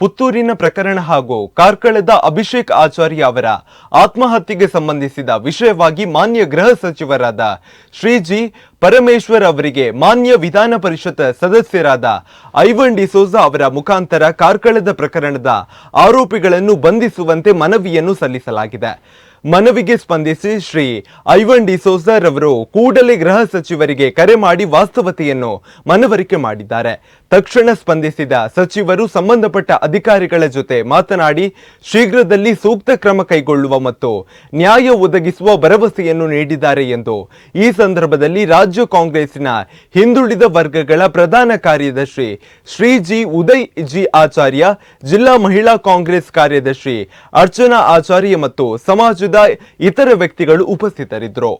ಪುತ್ತೂರಿನ ಪ್ರಕರಣ ಹಾಗೂ ಕಾರ್ಕಳದ ಅಭಿಷೇಕ್ ಆಚಾರ್ಯ ಅವರ ಆತ್ಮಹತ್ಯೆಗೆ ಸಂಬಂಧಿಸಿದ ವಿಷಯವಾಗಿ ಮಾನ್ಯ ಗೃಹ ಸಚಿವರಾದ ಶ್ರೀಜಿ ಪರಮೇಶ್ವರ್ ಅವರಿಗೆ ಮಾನ್ಯ ವಿಧಾನ ಪರಿಷತ್ ಸದಸ್ಯರಾದ ಐವನ್ ಡಿಸೋಜಾ ಅವರ ಮುಖಾಂತರ ಕಾರ್ಕಳದ ಪ್ರಕರಣದ ಆರೋಪಿಗಳನ್ನು ಬಂಧಿಸುವಂತೆ ಮನವಿಯನ್ನು ಸಲ್ಲಿಸಲಾಗಿದೆ. ಮನವಿಗೆ ಸ್ಪಂದಿಸಿ ಶ್ರೀ ಐವನ್ ಡಿಸೋಜರ್ ಅವರು ಕೂಡಲೇ ಗೃಹ ಸಚಿವರಿಗೆ ಕರೆ ಮಾಡಿ ವಾಸ್ತವತೆಯನ್ನು ಮನವರಿಕೆ ಮಾಡಿದ್ದಾರೆ. ತಕ್ಷಣ ಸ್ಪಂದಿಸಿದ ಸಚಿವರು ಸಂಬಂಧಪಟ್ಟ ಅಧಿಕಾರಿಗಳ ಜೊತೆ ಮಾತನಾಡಿ, ಶೀಘ್ರದಲ್ಲಿ ಸೂಕ್ತ ಕ್ರಮ ಕೈಗೊಳ್ಳುವ ಮತ್ತು ನ್ಯಾಯ ಒದಗಿಸುವ ಭರವಸೆಯನ್ನು ನೀಡಿದ್ದಾರೆ ಎಂದು. ಈ ಸಂದರ್ಭದಲ್ಲಿ ರಾಜ್ಯ ಕಾಂಗ್ರೆಸ್ಸಿನ ಹಿಂದುಳಿದ ವರ್ಗಗಳ ಪ್ರಧಾನ ಕಾರ್ಯದರ್ಶಿ ಶ್ರೀ ಜಿ ಉದಯ್ ಜಿ ಆಚಾರ್ಯ, ಜಿಲ್ಲಾ ಮಹಿಳಾ ಕಾಂಗ್ರೆಸ್ ಕಾರ್ಯದರ್ಶಿ ಅರ್ಚನಾ ಆಚಾರ್ಯ ಮತ್ತು ಸಮಾಜದ ಇತರ ವ್ಯಕ್ತಿಗಳು ಉಪಸ್ಥಿತರಿದ್ದರು.